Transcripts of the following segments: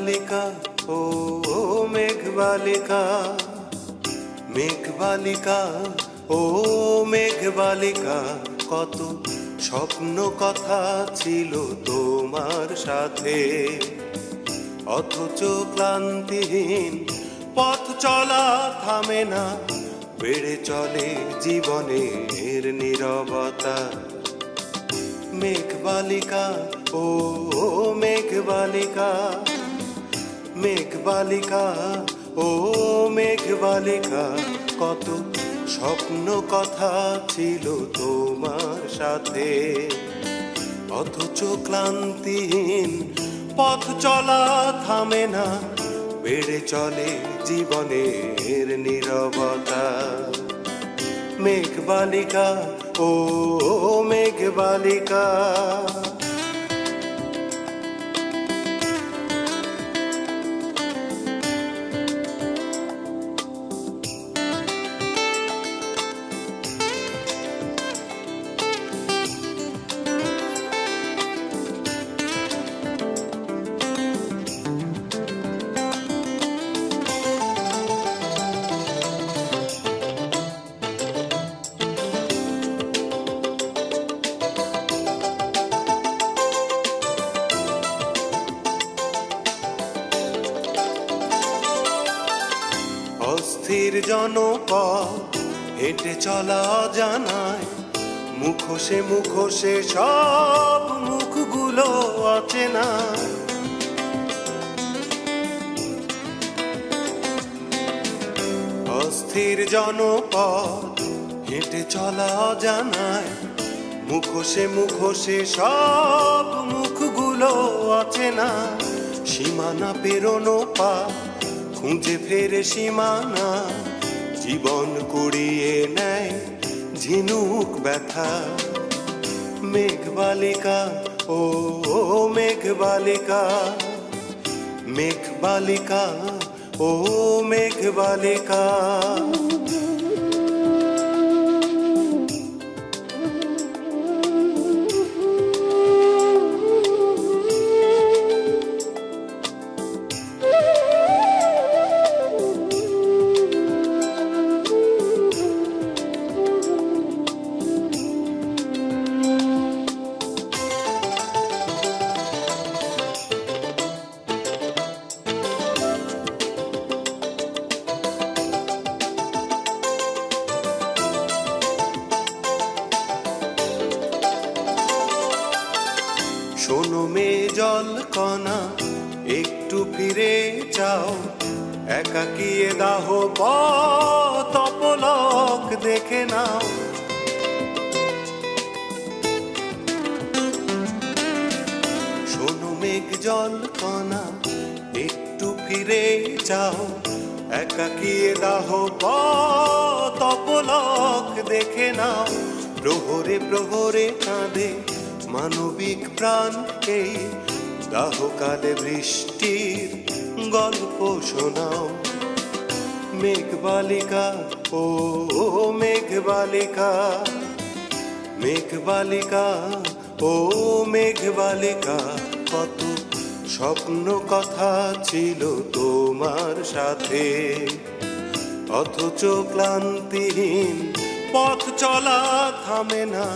বালিকা মেঘ বালিকা ও মেঘ বালিকা কত স্বপ্ন কথা ছিল তোমার সাথে। অথচ ক্লান্তিহীন পথ চলা থামে না, বেড়ে চলে জীবনের নীরবতা। মেঘ বালিকা, ও মেঘ বালিকা মেঘ বালিকা ও মেঘ বালিকা কত স্বপ্ন কথা ছিল তোমার সাথে। অথচ ক্লান্তিহীন পথ চলা থামে না, বেড়ে চলে জীবনের নীরবতা। মেঘ বালিকা ও মেঘ অস্থির জনপদ, হেঁটে চলা জানায় মুখোশে মুখোশে সব মুখগুলো অচেনা। অস্থির জনপদ, হেঁটে চলা জানায় মুখোশে মুখোশে সব মুখগুলো অচেনা। সীমানা পেরোনো পা খুঁজে ফেরে সীমানা, জীবন কুড়িয়ে নেয় ঝিনুক ব্যথা। মেঘ বালিকা, ও মেঘ বালিকা মেঘ বালিকা, ও মেঘ শোনো মে জল কণা একটু ফিরে যাও একাকিয়ে দাহ তপলক দেখে নাও? শোনো মেঘ জল কণা একটু ফিরে যাও একাকিয়ে দাহ তপলক দেখে নাও? প্রহরে প্রহরে কাঁদে মানবিক প্রাণ এই দাহকালে বৃষ্টির গল্প শোনাও। মেঘ বালিকা ও মেঘ বালিকা মেঘ বালিকা ও মেঘ বালিকা কত স্বপ্ন কথা ছিল তোমার সাথে। অথচ ক্লান্তিহীন পথ চলা থামে না।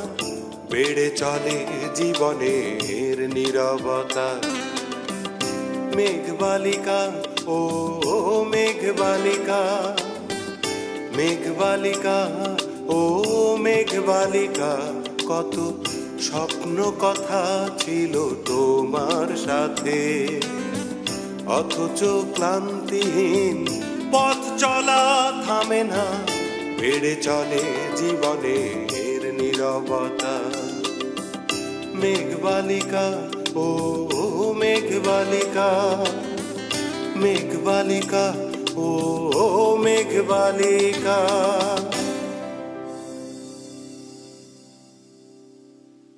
বেড়ে চলে জীবনের নীরবতা। মেঘ বালিকা ও মেঘ বালিকা মেঘ বালিকা ও মেঘ বালিকা কত স্বপ্ন কথা ছিল তোমার সাথে। অথচ ক্লান্তিহীন পথ চলা থামে না, বেড়ে চলে জীবনের নীরবতা মেঘ বালিকা ও মেঘ বালিকা মেঘ বালিকা ও মেঘ বালিকা